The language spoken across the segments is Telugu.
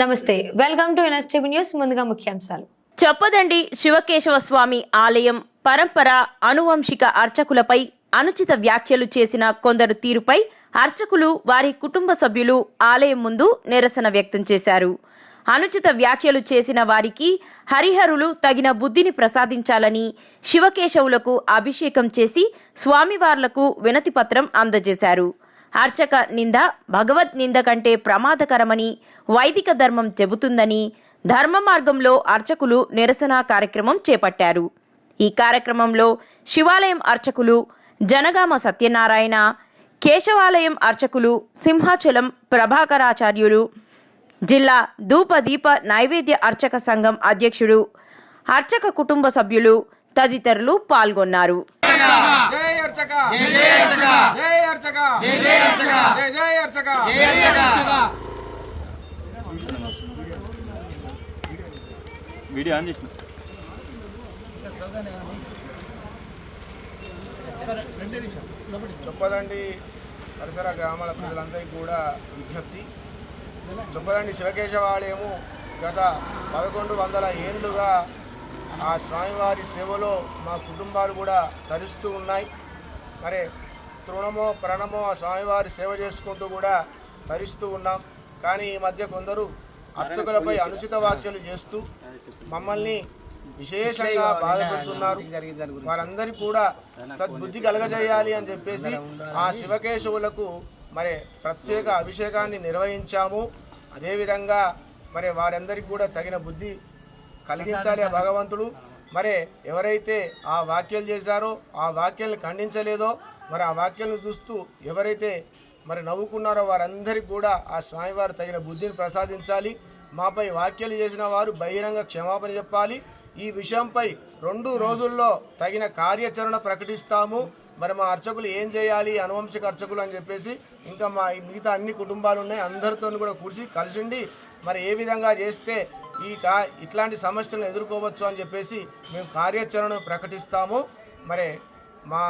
నమస్తే వెల్కమ్ టు ఎన్ఎస్టీవీ న్యూస్ ముందుగా ముఖ్యాంశాలు. చెప్పదండి శివకేశవ స్వామి ఆలయం పరంపర అనువంశిక అర్చకులపై అనుచిత వ్యాఖ్యలు చేసిన కొందరు తీరుపై అర్చకులు వారి కుటుంబ సభ్యులు ఆలయం ముందు నిరసన వ్యక్తం చేశారు. అనుచిత వ్యాఖ్యలు చేసిన వారికి హరిహరులు తగిన బుద్ధిని ప్రసాదించాలని శివకేశవులకు అభిషేకం చేసి స్వామివార్లకు వినతిపత్రం అందజేశారు. అర్చక నింద భగవత్ నింద కంటే ప్రమాదకరమని వైదిక ధర్మం చెబుతుందని ధర్మ మార్గంలో అర్చకులు నిరసన కార్యక్రమం చేపట్టారు. ఈ కార్యక్రమంలో శివాలయం అర్చకులు జనగామ సత్యనారాయణ కేశవాలయం అర్చకులు సింహాచలం ప్రభాకరాచార్యులు జిల్లా ధూపదీప నైవేద్య అర్చక సంఘం అధ్యక్షుడు అర్చక కుటుంబ సభ్యులు తదితరులు పాల్గొన్నారు. అర్చక. జై జై అర్చక. జై అర్చక. జై జై అర్చక. జై జై అర్చక. జై అర్చక. వీడియో ఆన్ చేసిన. చొప్పదండి పరిసర గ్రామాల ప్రజలందరికీ కూడా విజ్ఞప్తి. చొప్పదండి శివకేశవాలయము గత పదకొండు వందల ఏళ్ళుగా ఆ స్వామివారి సేవలో మా కుటుంబాలు కూడా తరిస్తూ ఉన్నాయి. మరి తృణమో ప్రణమో ఆ స్వామివారి సేవ చేసుకుంటూ కూడా తరిస్తూ ఉన్నాం. కానీ ఈ మధ్య కొందరు అర్చకులపై అనుచిత వ్యాఖ్యలు చేస్తూ మమ్మల్ని విశేషంగా బాధపడుతున్నారు. వారందరి కూడా సద్బుద్ధి కలగజేయాలి అని చెప్పేసి ఆ శివకేశవులకు మరి ప్రత్యేక అభిషేకాన్ని నిర్వహించాము. అదేవిధంగా మరి వారందరికీ కూడా తగిన బుద్ధి కలిగించాలి భగవంతుడు. మరి ఎవరైతే ఆ వాక్యాలు చేశారో ఆ వ్యాఖ్యలను ఖండించలేదో మరి ఆ వాక్యాలను చూస్తూ ఎవరైతే మరి నవ్వుకున్నారో వారందరికీ కూడా ఆ స్వామివారు తగిన బుద్ధిని ప్రసాదించాలి. మాపై వాక్యాలు చేసిన వారు బహిరంగ క్షమాపణ చెప్పాలి. ఈ విషయంపై రెండు రోజుల్లో తగిన కార్యాచరణ ప్రకటిస్తాము. మరి మా అర్చకులు ఏం చేయాలి? అనువంశిక అర్చకులు అని చెప్పేసి ఇంకా మా మిగతా అన్ని కుటుంబాలు ఉన్నాయి. అందరితో కూడా కూర్చి కలిసిండి మరి ఏ విధంగా చేస్తే ఈ కా ఇట్లాంటి సమస్యలను ఎదుర్కోవచ్చు అని చెప్పేసి మేము కార్యాచరణను ప్రకటిస్తాము. మరి మా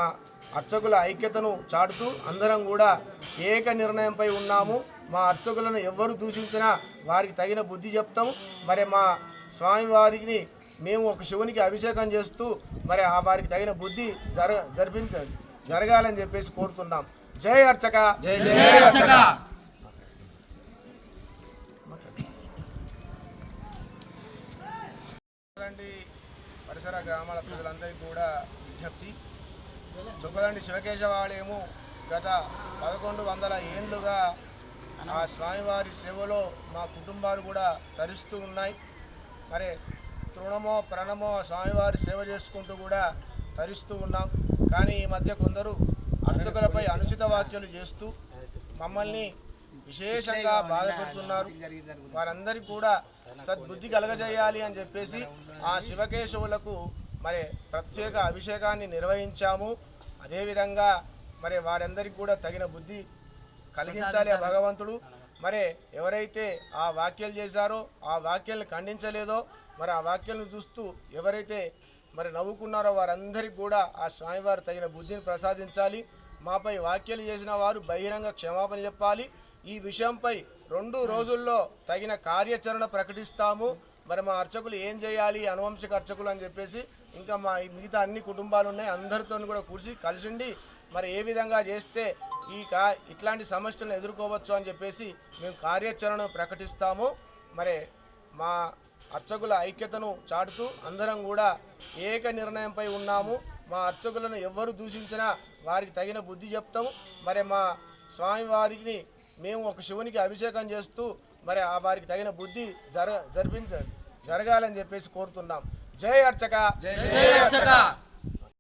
అర్చకుల ఐక్యతను చాటుతూ అందరం కూడా ఏక నిర్ణయంపై ఉన్నాము. మా అర్చకులను ఎవరు దూషించినా వారికి తగిన బుద్ధి చెప్తాము. మరి మా స్వామివారిని మేము ఒక శివునికి అభిషేకం చేస్తూ మరి ఆ వారికి తగిన బుద్ధి జర జరిపించ జరగాలని చెప్పేసి కోరుతున్నాం. జై అర్చక! జయ జై అర్చక! చొప్పదండి పరిసర గ్రామాల ప్రజలందరికీ కూడా విజ్ఞప్తి. చొప్పదండి శివకేశవాలయము గత పదకొండు వందల ఏండ్లుగా ఆ స్వామివారి సేవలో మా కుటుంబాలు కూడా తరిస్తూ ఉన్నాయి. మరి తృణమో ప్రణమో స్వామివారి సేవ చేసుకుంటూ కూడా తరిస్తూ ఉన్నాం. కానీ ఈ మధ్య కొందరు అర్చకులపై అనుచిత వ్యాఖ్యలు చేస్తూ మమ్మల్ని విశేషంగా బాధపెడుతున్నారు. వారందరికీ కూడా సద్బుద్ధి కలగజేయాలి అని చెప్పేసి ఆ శివకేశవులకు మరి ప్రత్యేక అభిషేకాన్ని నిర్వహించాము. అదేవిధంగా మరి వారందరికీ కూడా తగిన బుద్ధి కలిగించాలి ఆ భగవంతుడు. మరి ఎవరైతే ఆ వాక్యాలు చేశారో ఆ వాక్యాలను ఖండించలేదో మరి ఆ వాక్యాలను చూస్తూ ఎవరైతే మరి నవ్వుకున్నారో వారందరికీ కూడా ఆ స్వామివారు తగిన బుద్ధిని ప్రసాదించాలి. మాపై వాక్యాలు చేసిన వారు బహిరంగ క్షమాపణ చెప్పాలి. ఈ విషయంపై రెండు రోజుల్లో తగిన కార్యాచరణ ప్రకటిస్తాము. మరి మా అర్చకులు ఏం చేయాలి? అనువంశిక అర్చకులు అని చెప్పేసి ఇంకా మా ఈ మిగతా అన్ని కుటుంబాలు ఉన్నాయి. అందరితో కూడా కూర్చి కలిసిండి మరి ఏ విధంగా చేస్తే ఈ కా ఇట్లాంటి సమస్యలను ఎదుర్కోవచ్చు అని చెప్పేసి మేము కార్యాచరణను ప్రకటిస్తాము. మరి మా అర్చకుల ఐక్యతను చాటుతూ అందరం కూడా ఏక నిర్ణయంపై ఉన్నాము. మా అర్చకులను ఎవరు దూషించినా వారికి తగిన బుద్ధి చెప్తాము. మరి మా స్వామి వారిని మేము ఒక శివునికి అభిషేకం చేస్తూ మరి ఆ వారికి తగిన బుద్ధి జర జరిపించ జరగాలని చెప్పేసి కోరుతున్నాం. జై అర్చక. జై అర్చక.